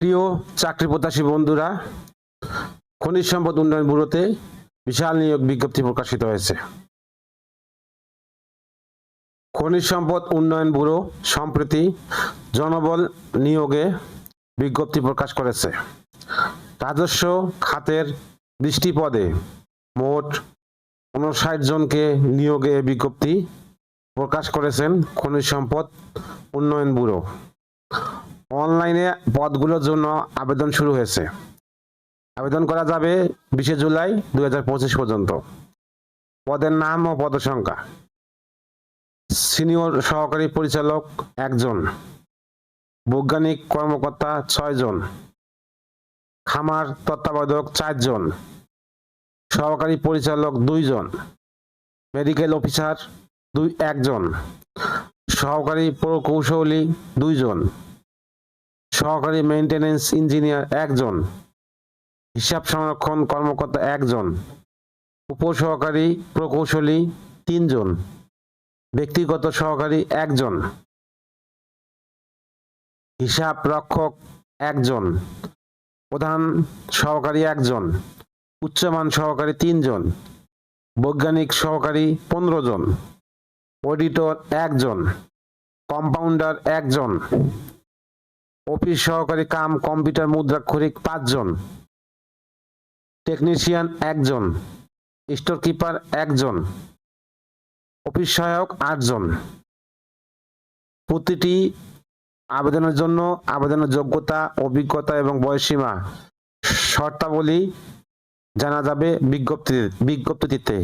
প্রিয় চাকরি প্রত্যাশী বন্ধুরা, খনিজ সম্পদ উন্নয়ন ব্যুরোতে বিশাল নিয়োগ বিজ্ঞপ্তি প্রকাশিত হয়েছে। খনিজ সম্পদ উন্নয়ন ব্যুরো সম্প্রতি জনবল নিয়োগে বিজ্ঞপ্তি প্রকাশ করেছে। রাজস্ব খাতের দৃষ্টি পদে মোট উনষাট জনকে নিয়োগে বিজ্ঞপ্তি প্রকাশ করেছেন খনিজ সম্পদ উন্নয়ন ব্যুরো। অনলাইনে পদগুলোর জন্য আবেদন শুরু হয়েছে। আবেদন করা যাবে বিশে জুলাই দুই হাজার পঁচিশ পর্যন্ত। পদের নাম ও পদসংখ্যা। সিনিয়র সহকারী পরিচালক একজন। বৈজ্ঞানিক কর্মকর্তা ছয় জন খামার তত্ত্বাবধায়ক চারজন। সহকারী পরিচালক দুইজন। মেডিকেল অফিসার দুই একজন। সহকারী প্রকৌশলী দুইজন। সহকারী মেইনটেনেন্স ইঞ্জিনিয়ার একজন, হিসাব সংরক্ষণ কর্মকর্তা একজন, উপসহকারী প্রকৌশলী তিনজন, ব্যক্তিগত সহকারী একজন, হিসাব রক্ষক একজন, প্রধান সহকারী একজন, উচ্চমান সহকারী তিনজন, বৈজ্ঞানিক সহকারী পনেরো জন অডিটর একজন কম্পাউন্ডার একজন অফিস সহকারী কাম, কম্পিউটার, মুদ্রাক্ষরিক পাঁচজন। টেকনিশিয়ান একজন। স্টোর কিপার একজন। অফিস সহায়ক আটজন। প্রতিটি আবেদনের জন্য আবেদনের যোগ্যতা, অভিজ্ঞতা এবং বয়সীমা শর্তাবলী জানা যাবে বিজ্ঞপ্তি বিজ্ঞপ্তিতে।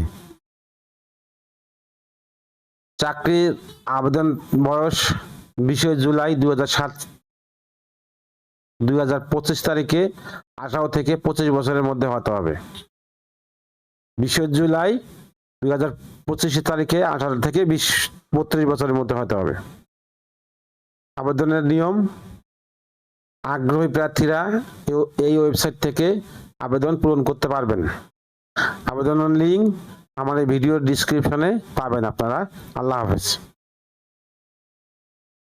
চাকরির আবেদন বয়স বিশে জুলাই দু হাজার সাত দুই হাজার পঁচিশ তারিখে আঠারো থেকে পঁচিশ বছরের মধ্যে হতে হবে। বিশে জুলাই দুই হাজার পঁচিশ তারিখে আঠারো থেকে বিশ, বত্রিশ বছরের মধ্যে হতে হবে। আবেদনের নিয়ম, আগ্রহী প্রার্থীরা এই ওয়েবসাইট থেকে আবেদন পূরণ করতে পারবেন। আবেদনের লিঙ্ক আমার এই ভিডিওর ডিসক্রিপশনে পাবেন আপনারা। আল্লাহ হাফেজ।